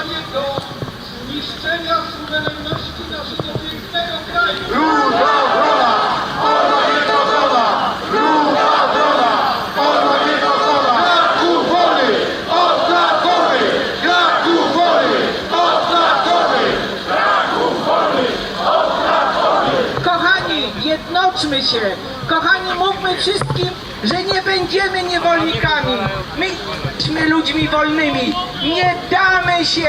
przyzwanie do zniszczenia suwerenności naszego pięknego kraju. Wolnymi. Nie damy się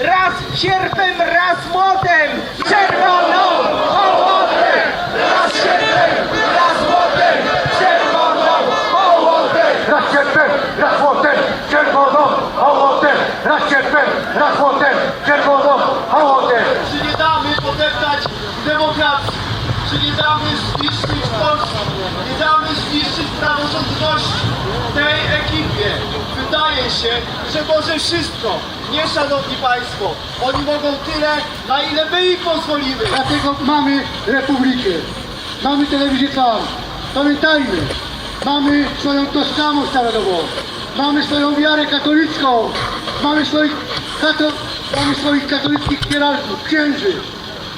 raz sierpem, raz młotem. Czerwoną hołotę! Raz sierpem, raz młotem. Czerwoną hołotę! Raz sierpem, raz młotem, czerwoną hołotę! Raz sierpem, raz młotem, czerwoną hołotę! Czy nie damy podeptać demokracji? Czy nie damy zniszczyć Polski? Nie damy zniszczyć praworządności tej ekipie? Wydaje się, że może wszystko. Nie, szanowni państwo. Oni mogą tyle, na ile my im pozwolimy. Dlatego mamy republikę. Mamy telewizję całą. Pamiętajmy, mamy swoją tożsamość narodową. Mamy swoją wiarę katolicką. Mamy swoich, kato, mamy swoich katolickich hierarchów, księży.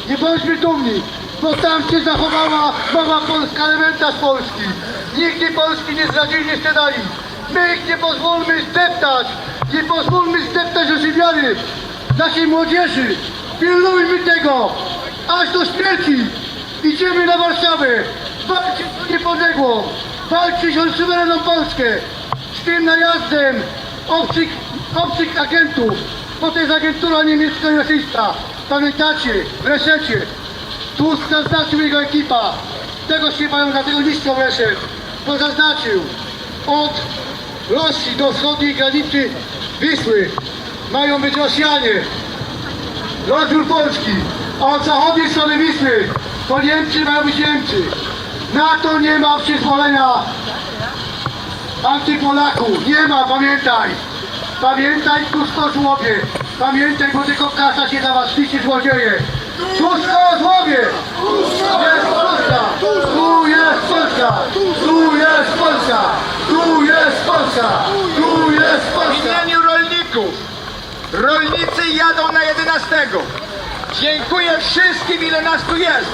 Nie bądźmy dumni, bo tam się zachowała mowa polska, elementarz Polski. Nigdy Polski nie zdradzili, nie sprzedali. My nie pozwólmy zdeptać. Nie pozwólmy zdeptać naszej wiary, naszej młodzieży. Pilnujmy tego, aż do śmierci. Idziemy na Warszawę, walczyć o niepodległą, walczyć o suwerenną Polskę. Z tym najazdem obcych, obcych agentów, bo to jest agentura niemiecka i rosyjska. Pamiętacie, w resecie, Tusk zaznaczył jego ekipa. Tego się mają, dlatego niszczą reset, bo zaznaczył od Rosji do wschodniej granicy Wisły mają być Rosjanie. Rozbiór Polski, a od zachodniej strony Wisły to Niemcy mają być Niemcy. Na to nie ma przyzwolenia antypolaków. Nie ma, pamiętaj. Pamiętaj Tusko złobie. Pamiętaj, bo tylko kasa się za was liczy złodzieje. Tusko złobie! Jest! Tu jest Polska! Tu jest Polska! Tu jest Polska! Tu jest W Polska! imieniu rolników. Rolnicy jadą na 11. Dziękuję wszystkim, ile nas tu jest.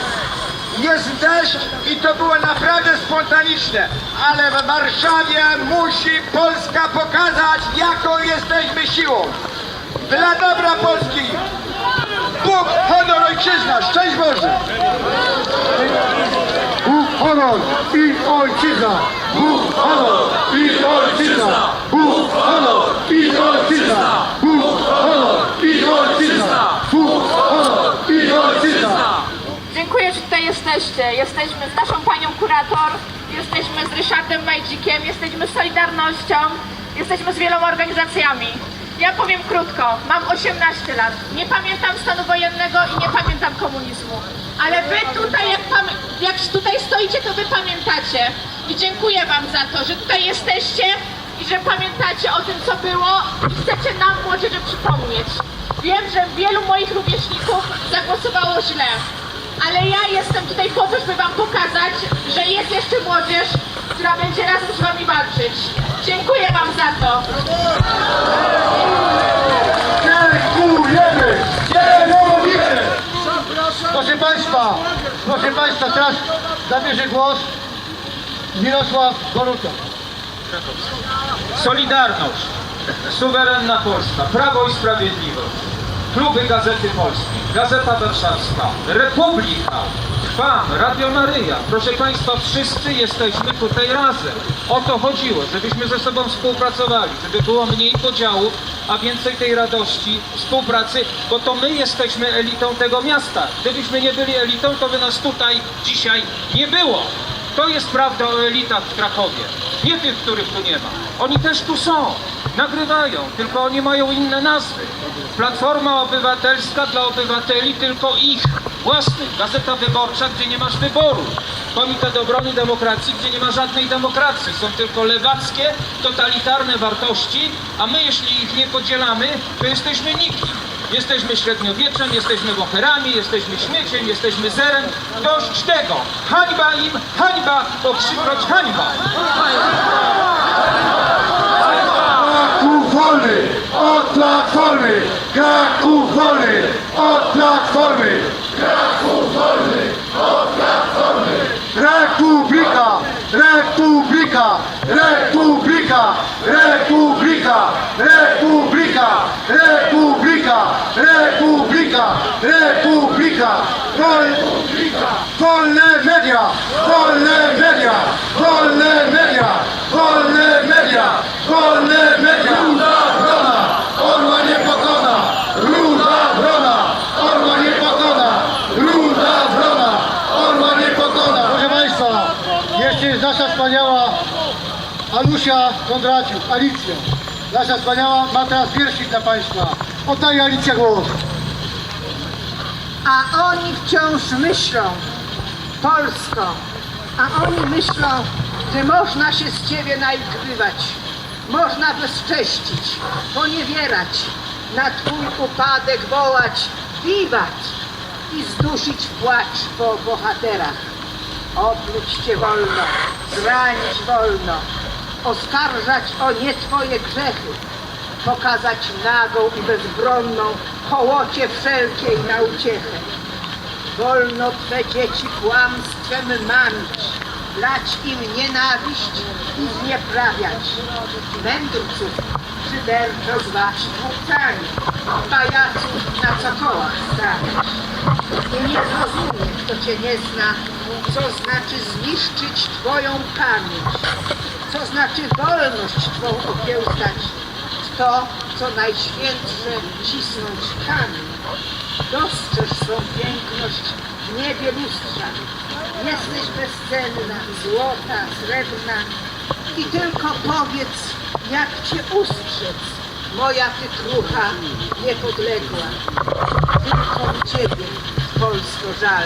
Jest deszcz i to było naprawdę spontaniczne, ale w Warszawie musi Polska pokazać, jaką jesteśmy siłą. Dla dobra Polski. Bóg, honor, ojczyzna. Szczęść Boże. Bóg, honor i ojczyzna! Bóg, honor i ojczyzna! Bóg, honor i ojczyzna! Bóg, honor i ojczyzna! Bóg, honor i ojczyzna! Dziękuję, że tutaj jesteście. Jesteśmy z naszą panią kurator, jesteśmy z Ryszardem Majdzikiem, jesteśmy z Solidarnością, jesteśmy z wieloma organizacjami. Ja powiem krótko, mam 18 lat, nie pamiętam stanu wojennego i nie pamiętam komunizmu. Ale wy tutaj, jak, jak tutaj stoicie, to wy pamiętacie. I dziękuję wam za to, że tutaj jesteście i że pamiętacie o tym, co było i chcecie nam, młodzieży, przypomnieć. Wiem, że wielu moich rówieśników zagłosowało źle. Ale ja jestem tutaj po to, żeby wam pokazać, że jest jeszcze młodzież, która będzie razem z wami walczyć. Dziękuję wam za to. Dziękujemy! Proszę Państwa, proszę Państwa, teraz zabierze głos Mirosław Goruta. Solidarność, Suwerenna Polska, Prawo i Sprawiedliwość, kluby Gazety Polskiej, Gazeta Warszawska, Republika, Trwam, Radio Maryja. Proszę Państwa, wszyscy jesteśmy tutaj razem. O to chodziło, żebyśmy ze sobą współpracowali, żeby było mniej podziałów, a więcej tej radości, współpracy, bo to my jesteśmy elitą tego miasta. Gdybyśmy nie byli elitą, to by nas tutaj dzisiaj nie było. To jest prawda o elitach w Krakowie. Nie tych, których tu nie ma. Oni też tu są. Nagrywają, tylko oni mają inne nazwy. Platforma Obywatelska dla obywateli, tylko ich własnych. Gazeta Wyborcza, gdzie nie masz wyboru. Komitet Obrony Demokracji, gdzie nie ma żadnej demokracji. Są tylko lewackie, totalitarne wartości, a my jeśli ich nie podzielamy, to jesteśmy nikim. Jesteśmy średniowieczem, jesteśmy boherami, jesteśmy śmieciem, jesteśmy zerem. Dość tego. Hańba im, hańba, okrzyknąć hańba. Kraków wolny od platformy, Kraków wolny od platformy, Kraków wolny od platformy. Republika, Republika, Republika, Republika, Republika, Republika, Republika, Republika, Republika, wolne media, wolne media, wolne media, wolne media, ruda wrona, orła nie pokona, ruda wrona, orła nie pokona, ruda wrona, orła nie pokona. Proszę Państwa, jeszcze jest nasza wspaniała Anusia Kondraciuk, Alicja. Nasza wspaniała ma teraz wierszik dla Państwa. Oddaję Alicja głos. A oni wciąż myślą, Polsko, a oni myślą, że można się z ciebie naikrywać, można bezcześcić, poniewierać, na twój upadek wołać wiwat i zdusić płacz po bohaterach. Opluć cię wolno, zranić wolno, oskarżać o nie twoje grzechy, pokazać nagą i bezbronną hołocie wszelkiej na uciechę. Wolno twe dzieci kłamstwem mamić, lać im nienawiść i znieprawiać. Mędrców szyderczo zwać głupcami, pajaców na cokołach stawiać. I nie zrozumie, kto cię nie zna, co znaczy zniszczyć twoją pamięć, co znaczy wolność twą okiełstać, w to, co najświętsze cisnąć kamień. Dostrzeż swą piękność w niebie lustrza. Jesteś bezcenna, złota, srebrna i tylko powiedz, jak cię ustrzec, moja ty krucha niepodległa. Tylko ciebie, Polsko, żal.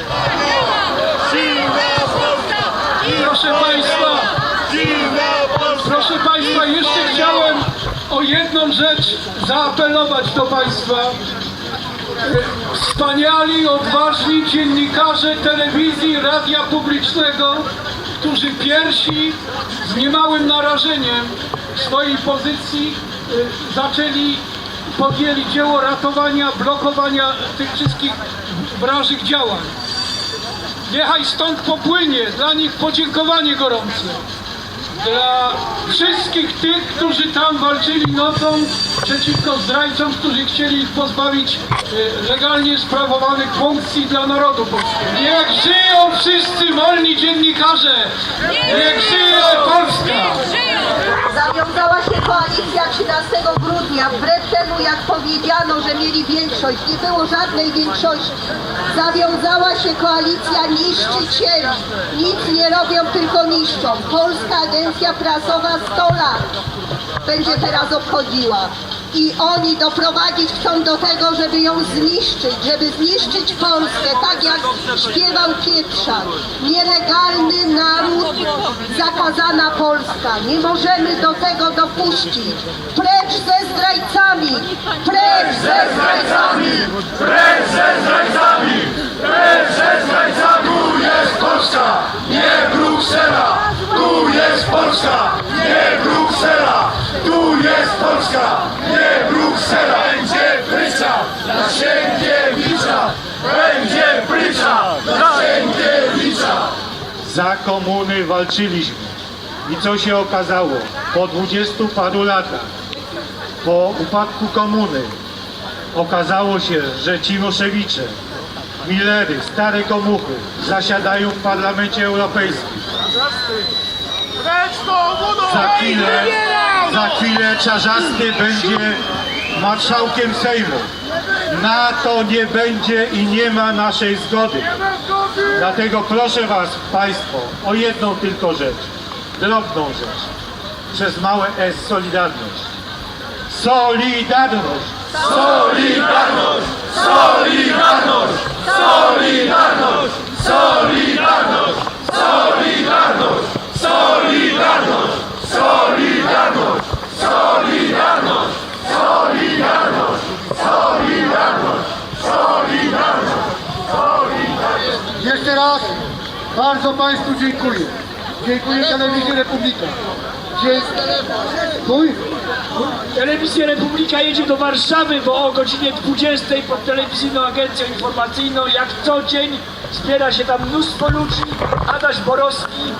Proszę Państwa, proszę Państwa, jeszcze chciałem o jedną rzecz zaapelować do Państwa. Wspaniali, odważni dziennikarze telewizji, radia publicznego, którzy pierwsi z niemałym narażeniem swojej pozycji y, zaczęli, podjęli dzieło ratowania, blokowania tych wszystkich wrażych działań. Niechaj stąd popłynie dla nich podziękowanie gorące. Dla wszystkich tych, którzy tam walczyli nocą przeciwko zdrajcom, którzy chcieli ich pozbawić e, legalnie sprawowanych funkcji dla narodu polskiego. Niech żyją wszyscy wolni dziennikarze! Niech żyje Polska! Zawiązała się koalicja 13 grudnia, wbrew temu jak powiedziano, że mieli większość, nie było żadnej większości. Zawiązała się koalicja niszczycieli, nic nie robią, tylko niszczą. Polska Agencja Prasowa 100 lat będzie teraz obchodziła. I oni doprowadzić chcą do tego, żeby ją zniszczyć, żeby zniszczyć Polskę, tak jak śpiewał Pietrzak. Nielegalny naród, zakazana Polska. Nie możemy do tego dopuścić. Precz ze zdrajcami! Precz ze zdrajcami! Precz ze zdrajcami! Precz ze zdrajcami! Tu jest Polska, nie Bruksela! Tu jest Polska, nie Bruksela! Za komuny walczyliśmy. I co się okazało? Po dwudziestu paru latach, po upadku komuny, okazało się, że Cimoszewicze, Millery, stare komuchy zasiadają w Parlamencie Europejskim. Za chwilę, za chwilę Czarzasty będzie marszałkiem Sejmu. Na to nie będzie i nie ma naszej zgody. Dlatego proszę Was, Państwo, o jedną tylko rzecz, drobną rzecz, przez małe S Solidarność. Solidarność! Solidarność! Solidarność! Solidarność! Solidarność! Solidarność! Solidarność! Solidarność! Solidarność! Solidarność! Solidarność! Solidarność! Jeszcze raz bardzo Państwu dziękuję. Dziękuję Telewizji Republika. Dzie... Mój? Telewizja Republika jedzie do Warszawy, bo o godzinie 20 pod telewizyjną agencją informacyjną jak co dzień zbiera się tam mnóstwo ludzi. Adaś Borowski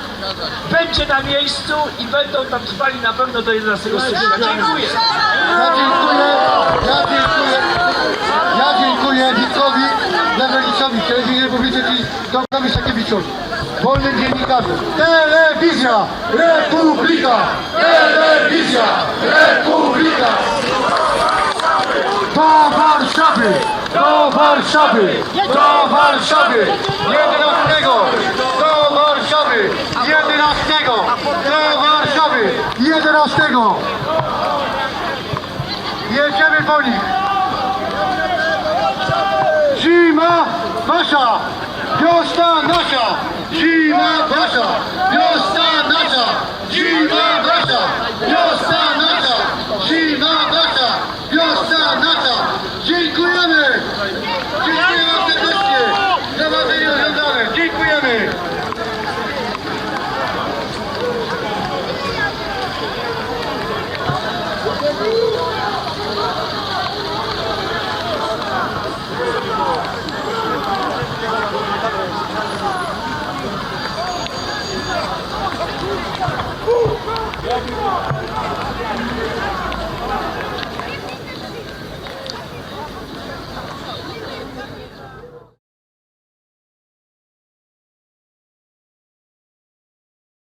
będzie na miejscu i będą tam trwali na pewno do 11 stycznia. Dziękuję. Ja dziękuję, ja dziękuję, ja dziękuję Witkowi Sakiewiczowi, wolnym dziennikarzom. Telewizja Republika! Telewizja Republika! Do Warszawy! Do Warszawy! Do Warszawy! 11! Do Warszawy! 11! Do Warszawy! 11! Jedziemy po nich! Zima wasza! Wiosna nasza! Zima wasza! Wiosna